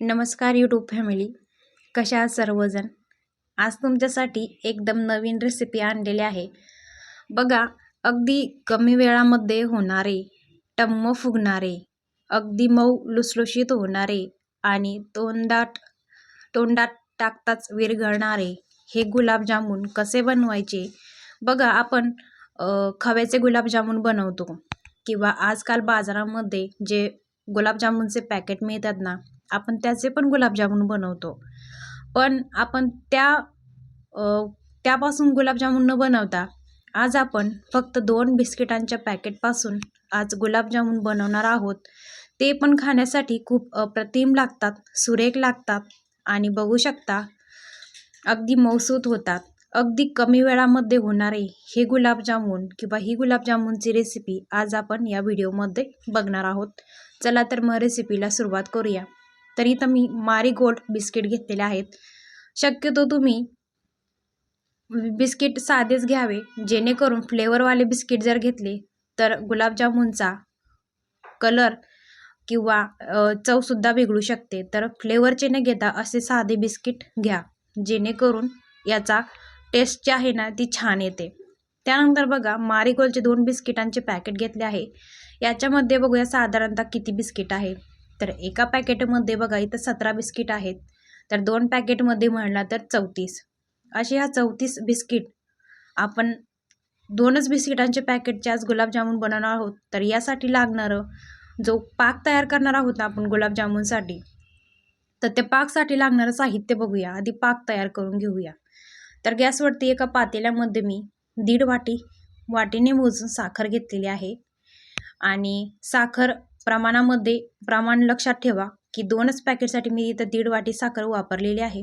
नमस्कार YouTube family कशा आहात सर्वजण? आज तुमच्यासाठी एकदम नवीन रेसिपी आणलेली आहे. बघा अगदी कमी वेळामध्ये होणारे टम्म फुगणारे अगदी मऊ लुसलुशीत होणारे आणि तोंडात तोंडात टाकताच विरघळणारे हे गुलाबजामुन कसे बनवायचे? बघा आपण खव्याचे गुलाबजामुन बनवतो किंवा आजकाल बाजारामध्ये जे गुलाबजामुनचे पॅकेट मिळतात ना आपण त्याचे पण गुलाबजामुन बनवतो. पण आपण त्या त्यापासून गुलाबजामुन न बनवता आज आपण फक्त दोन बिस्किटांच्या पॅकेटपासून आज गुलाबजामुन बनवणार आहोत. ते पण खाण्यासाठी खूप अप्रतिम लागतात सुरेख लागतात आणि बघू शकता अगदी मौसूत होतात. अगदी कमी वेळामध्ये होणारे हे गुलाबजामुन किंवा ही गुलाबजामुनची रेसिपी आज आपण या व्हिडिओमध्ये बघणार आहोत. चला तर मग रेसिपीला सुरुवात करूया. तर इथं मी मारीगोल्ड बिस्किट घेतलेले आहेत. शक्यतो तुम्ही बिस्किट साधेच घ्यावे जेणेकरून फ्लेवरवाले बिस्किट जर घेतले तर गुलाबजामुनचा कलर किंवा चवसुद्धा बिघडू शकते. तर फ्लेवरचे न घेता असे साधे बिस्किट घ्या जेणेकरून याचा टेस्ट जी आहे ना ती छान येते. त्यानंतर बघा मारीगोल्डचे दोन बिस्किटांचे पॅकेट घेतले आहे. याच्यामध्ये बघूया साधारणतः किती बिस्किट आहे. तर एका पॅकेटमध्ये बघा इथं सतरा बिस्किट आहेत. तर दोन पॅकेटमध्ये म्हणला तर चौतीस. असे ह्या चौतीस बिस्किट आपण दोनच बिस्किटांचे पॅकेटचे आज गुलाबजामुन बनवणार आहोत तर यासाठी लागणारं जो पाक तयार करणार आहोत ना आपण गुलाबजामुनसाठी तर ते पाकसाठी लागणारं साहित्य बघूया. आधी पाक तयार करून घेऊया. तर गॅसवरती एका पातेल्यामध्ये मी दीड वाटी वाटीने मोजून साखर घेतलेली आहे. आणि साखर प्रमाणामध्ये प्रमाण लक्षात ठेवा की दोनच पॅकेटसाठी मी इथं दीड वाटी साखर वापरलेली आहे.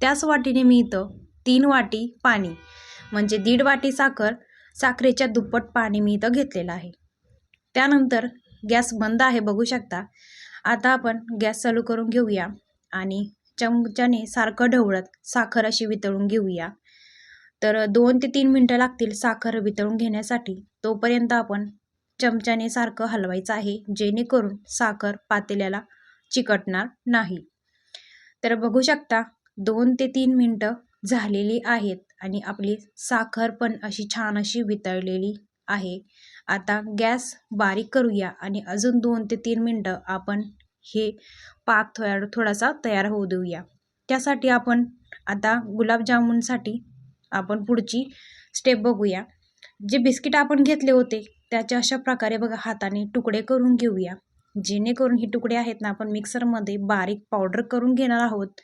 त्याच वाटीने मी इथं तीन वाटी पाणी म्हणजे दीड वाटी साखर साखरेच्या दुप्पट पाणी मी इथं घेतलेलं आहे. त्यानंतर गॅस बंद आहे बघू शकता. आता आपण गॅस चालू करून घेऊया आणि चमच्याने सारखं ढवळत साखर अशी वितळून घेऊया. तर दोन ते तीन मिनटं लागतील साखर वितळून घेण्यासाठी. तोपर्यंत आपण चमच्याने सारखं हलवायचं आहे जेणेकरून साखर पातेल्याला चिकटणार नाही. तर बघू शकता दोन ते तीन मिनटं झालेली आहेत आणि आपली साखर पण अशी छान अशी वितळलेली आहे. आता गॅस बारीक करूया आणि अजून दोन ते तीन मिनटं आपण हे पाक थोडा थोडासा तयार होऊ देऊया. त्यासाठी आपण आता गुलाबजामुनसाठी आपण पुढची स्टेप बघूया. जे बिस्किट आपण घेतले होते त्याचे अशा प्रकारे बघा हाताने तुकडे करून घेऊया. जेणेकरून हे तुकडे आहेत ना आपण मिक्सरमध्ये बारीक पावडर करून घेणार आहोत.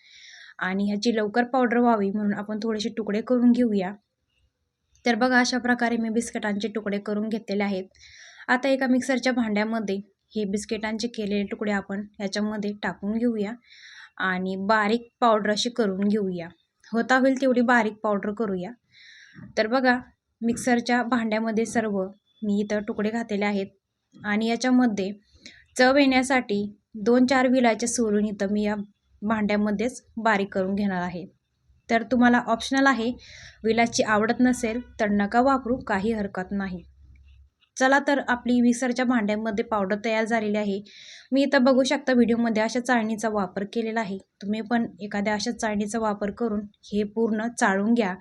आणि ह्याची लवकर पावडर व्हावी म्हणून आपण थोडेसे तुकडे करून घेऊया. तर बघा अशा प्रकारे मी बिस्किटांचे तुकडे करून घेतलेले आहेत. आता एका मिक्सरच्या भांड्यामध्ये हे बिस्किटांचे केलेले तुकडे आपण ह्याच्यामध्ये टाकून घेऊया. आणि बारीक पावडर अशी करून घेऊया. होता होईल तेवढी बारीक पावडर करूया. तर बघा मिक्सरच्या भांड्यामध्ये सर्व मी इथं तुकडे घातलेले आहेत. आणि याच्यामध्ये चव येण्यासाठी दोन चार विलायच्या सोलून इथं मी या भांड्यामध्येच बारीक करून घेणार आहे. तर तुम्हाला ऑप्शनल आहे. विलाची आवडत नसेल तर नका वापरू काही हरकत नाही. चला तर आपली मिक्सरच्या भांड्यामध्ये पावडर तयार झालेली आहे. मी इथं बघू शकता व्हिडिओमध्ये अशा चाळणीचा वापर केलेला आहे. तुम्ही पण एखाद्या अशा चाळणीचा वापर करून हे पूर्ण चाळून घ्या.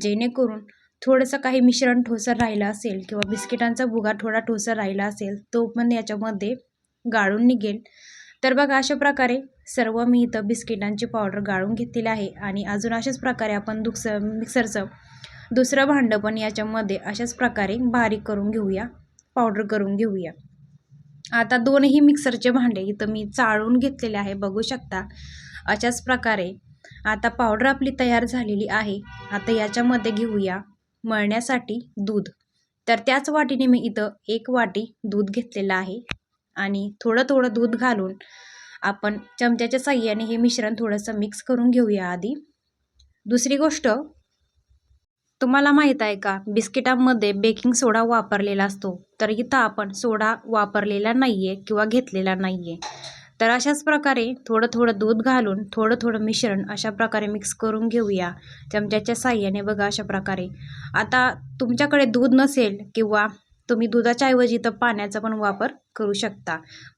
जेणेकरून थोडंसं काही मिश्रण ठोसर राहिलं असेल किंवा बिस्किटांचा भुगा थोडा ठोसर राहिला असेल तो पण याच्यामध्ये गाळून निघेल. तर बघा अशा प्रकारे सर्व मी इथं बिस्किटांची पावडर गाळून घेतलेली आहे आणि अजून अशाच प्रकारे आपण दुस मिक्सरचं दुसरं भांडं पण याच्यामध्ये अशाच प्रकारे बारीक करून घेऊया पावडर करून घेऊया. आता दोनही मिक्सरचे भांडे इथं मी चाळून घेतलेले आहे बघू शकता. अशाच प्रकारे आता पावडर आपली तयार झालेली आहे. आता याच्यामध्ये घेऊया मळण्यासाठी दूध. तर त्याच वाटीने मी इथं एक वाटी दूध घेतलेलं आहे. आणि थोडं थोडं दूध घालून आपण चमच्याच्या साह्याने हे मिश्रण थोडंसं मिक्स करून घेऊया आधी. दुसरी गोष्ट तुम्हाला माहीत आहे का बिस्किटांमध्ये बेकिंग सोडा वापरलेला असतो. तर इथं आपण सोडा वापरलेला नाही आहे किंवा घेतलेला नाही आहे तर अशाच प्रकारे थोडं थोडं दूध घालून थोडं थोडं मिश्रण अशा प्रकारे मिक्स करून घेऊया चमच्याच्या साह्याने बघा अशा प्रकारे. आता तुमच्याकडे दूध नसेल किंवा तुम्ही दुधाच्या ऐवजी तर पाण्याचा पण वापर करू शकता.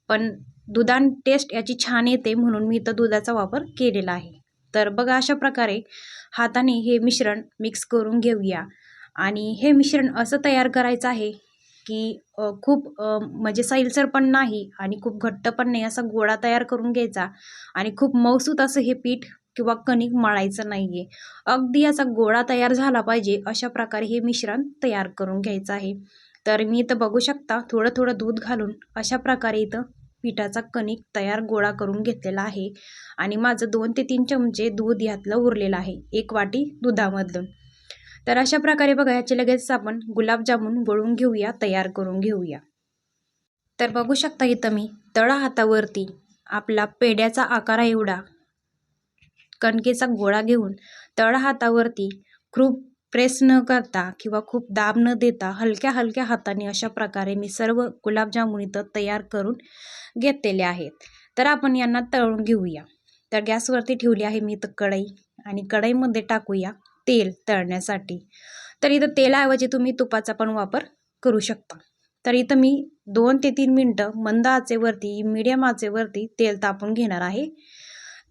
पण दुधान टेस्ट याची छान येते म्हणून मी इथं दुधाचा वापर केलेला आहे. तर बघा अशा प्रकारे हाताने हे मिश्रण मिक्स करून घेऊया. आणि हे मिश्रण असं तयार करायचं आहे की खूप म्हणजे सैलसर पण नाही आणि खूप घट्ट पण नाही असा गोळा तयार करून घ्यायचा. आणि खूप मऊसूत असं हे पीठ किंवा कणिक मळायचं नाही आहे अगदी असा गोळा तयार झाला पाहिजे अशा प्रकारे हे मिश्रण तयार करून घ्यायचं आहे. तर मी इथं बघू शकता थोडं थोडं दूध घालून अशा प्रकारे इथं पिठाचा कणिक तयार गोळा करून घेतलेला आहे. आणि माझं दोन ते तीन चमचे दूध यातलं उरलेलं आहे एक वाटी दुधामधलं. तर अशा प्रकारे बघा याचे लगेच आपण गुलाबजामुन वळून घेऊया तयार करून घेऊया. तर बघू शकता इथं मी तळा हातावरती आपला पेड्याचा आकारा एवढा. कणकेचा गोळा घेऊन तळा हातावरती खूप प्रेस न करता किंवा खूप दाब न देता हलक्या हलक्या हाताने अशा प्रकारे मी सर्व गुलाबजामुन इथं तयार करून घेतलेले आहेत. तर आपण यांना तळून घेऊया. तर गॅसवरती ठेवली आहे मी इथं कढई आणि कढईमध्ये टाकूया. तेल तळण्यासाठी. तर इथं तेलाऐवजी तुम्ही तुपाचा पण वापर करू शकता. तर इथं मी दोन ते तीन मिनटं मंद आचेवरती मिडियम आचेवरती तेल तापून घेणार आहे.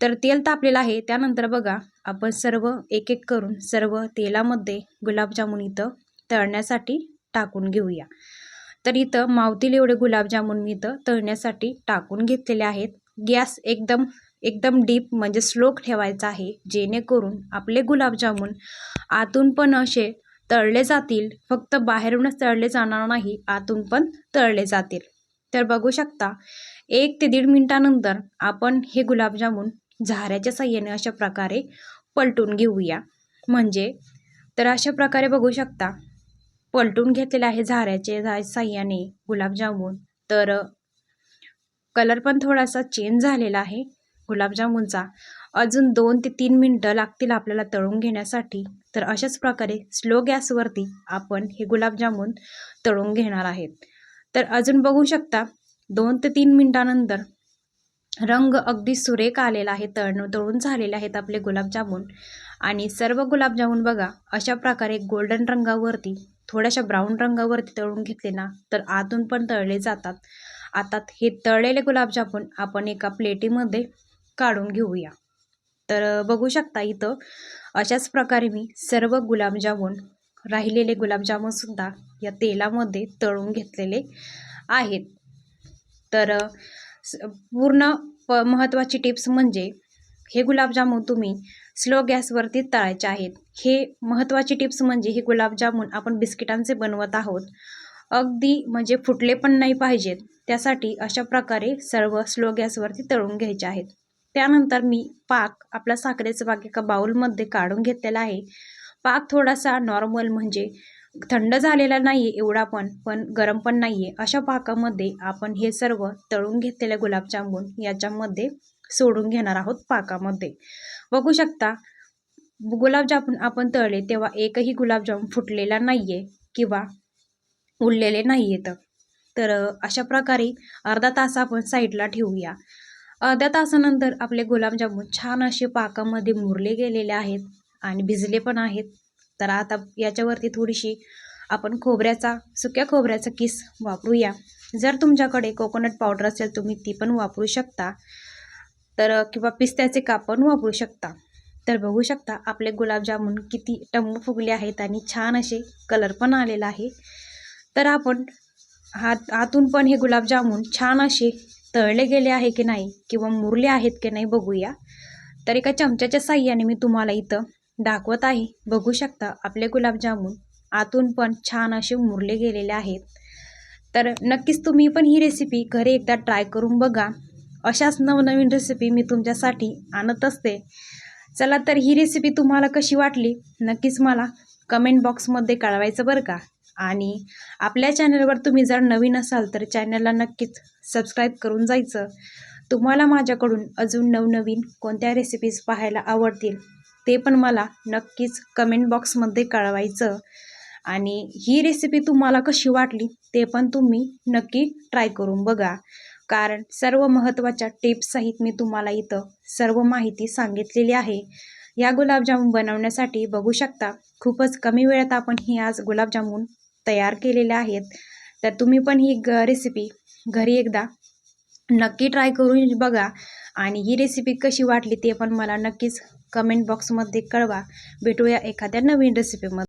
तर तेल तापलेलं आहे त्यानंतर बघा आपण सर्व एक एक करून सर्व तेलामध्ये गुलाबजामुन इथं तळण्यासाठी टाकून घेऊया. तर इथं मावतील एवढे गुलाबजामुन मी इथं तळण्यासाठी टाकून घेतलेले आहेत. गॅस एकदम एकदम डीप म्हणजे स्लोक ठेवायचा आहे जेणेकरून आपले गुलाबजामुन आतून पण असे तळले जातील. फक्त बाहेरूनच तळले जाणार नाही आतून पण तळले जातील. तर बघू शकता एक ते दीड मिनटानंतर आपण हे गुलाबजामुन झाऱ्याच्या साह्याने अशा प्रकारे पलटून घेऊया. म्हणजे तर अशा प्रकारे बघू शकता पलटून घेतलेले आहे झाऱ्याचे झा साह्याने गुलाबजामुन तर कलर पण थोडासा चेंज झालेला आहे. गुलाबजामुनचा अजून दोन ते तीन मिनटं लागतील आपल्याला तळून घेण्यासाठी. तर अशाच प्रकारे स्लो गॅसवरती आपण हे गुलाबजामुन तळून घेणार आहेत. तर अजून बघू शकता दोन ते तीन मिनटानंतर रंग अगदी सुरेख आलेला आहे तळण तळून झालेले आहेत आपले गुलाबजामुन. आणि सर्व गुलाबजामुन बघा अशा प्रकारे गोल्डन रंगावरती थोड्याशा ब्राऊन रंगावरती तळून घेतले ना तर आतून पण तळले जातात. आता हे तळलेले गुलाबजामुन आपण एका प्लेटीमध्ये काढून घेऊया. तर बघू शकता इथं अशाच प्रकारे मी सर्व गुलाबजामुन राहिलेले गुलाबजामूनसुद्धा या तेलामध्ये तळून घेतलेले आहेत. तर पूर्ण प महत्त्वाची टिप्स म्हणजे हे गुलाबजामून तुम्ही स्लो गॅसवरती तळायचे आहेत. हे महत्त्वाची टिप्स म्हणजे हे गुलाबजामून आपण बिस्किटांचे बनवत आहोत. अगदी म्हणजे फुटले पण नाही पाहिजेत. त्यासाठी अशा प्रकारे सर्व स्लो गॅसवरती तळून घ्यायचे आहेत. त्यानंतर मी पाक आपला साखरेचा पाक एका बाउलमध्ये काढून घेतलेला आहे. पाक थोडासा नॉर्मल म्हणजे थंड झालेला नाही आहे एवढा पण पण गरम पण नाही आहे अशा पाकामध्ये आपण हे सर्व तळून घेतलेले गुलाबजामुन याच्यामध्ये सोडून घेणार आहोत पाकामध्ये. बघू शकता गुलाबजामुन आपण तळले तेव्हा एकही गुलाबजामून फुटलेला नाही आहे किंवा उरलेले नाही आहेत तर अशा प्रकारे अर्धा तास आपण साईडला ठेवूया. अर्ध्या तासानंतर आपले गुलाबजामुन छान असे पाकामध्ये मुरले गेलेले आहेत आणि भिजले पण आहेत. तर आता याच्यावरती थोडीशी आपण खोबऱ्याचा सुक्या खोबऱ्याचा किस वापरूया. जर तुमच्याकडे कोकोनट पावडर असेल तुम्ही ती पण वापरू शकता. तर किंवा पिस्त्याचे काप पण वापरू शकता. तर बघू शकता आपले गुलाबजामुन किती टम्म फुगले आहेत आणि छान असे कलर पण आलेला आहे. तर आपण हात आतून पण हे गुलाबजामुन छान असे तळले गेले आहे की नाही किंवा मुरले आहेत की नाही बघूया. तर एका चमच्याच्या साह्याने मी तुम्हाला इथं दाखवत आहे. बघू शकता आपले गुलाबजामुन आतून पण छान असे मुरले गेलेले आहेत. तर नक्कीच तुम्ही पण ही रेसिपी घरी एकदा ट्राय करून बघा. अशाच नवनवीन रेसिपी मी तुमच्यासाठी आणत असते. चला तर ही रेसिपी तुम्हाला कशी वाटली नक्कीच मला कमेंट बॉक्समध्ये कळवायचं बरं का? आणि आपल्या चॅनलवर तुम्ही जर नवीन असाल तर चॅनलला नक्कीच सबस्क्राईब करून जायचं. तुम्हाला माझ्याकडून अजून नवनवीन कोणत्या रेसिपीज पाहायला आवडतील ते पण मला नक्कीच कमेंट बॉक्समध्ये कळवायचं. आणि ही रेसिपी तुम्हाला कशी वाटली ते पण तुम्ही नक्की ट्राय करून बघा. कारण सर्व महत्त्वाच्या टिप्ससहित मी तुम्हाला इथं सर्व माहिती सांगितलेली आहे. या गुलाबजामुन बनवण्यासाठी बघू शकता खूपच कमी वेळात आपण ही आज गुलाबजामुन तयार केलेले आहेत. तर तुम्ही पण ही ग रेसिपी घरी एकदा नक्की ट्राय करून बघा आणि ही रेसिपी कशी वाटली ते पण मला नक्कीच कमेंट बॉक्समध्ये कळवा. भेटूया एखाद्या नवीन रेसिपीमध्ये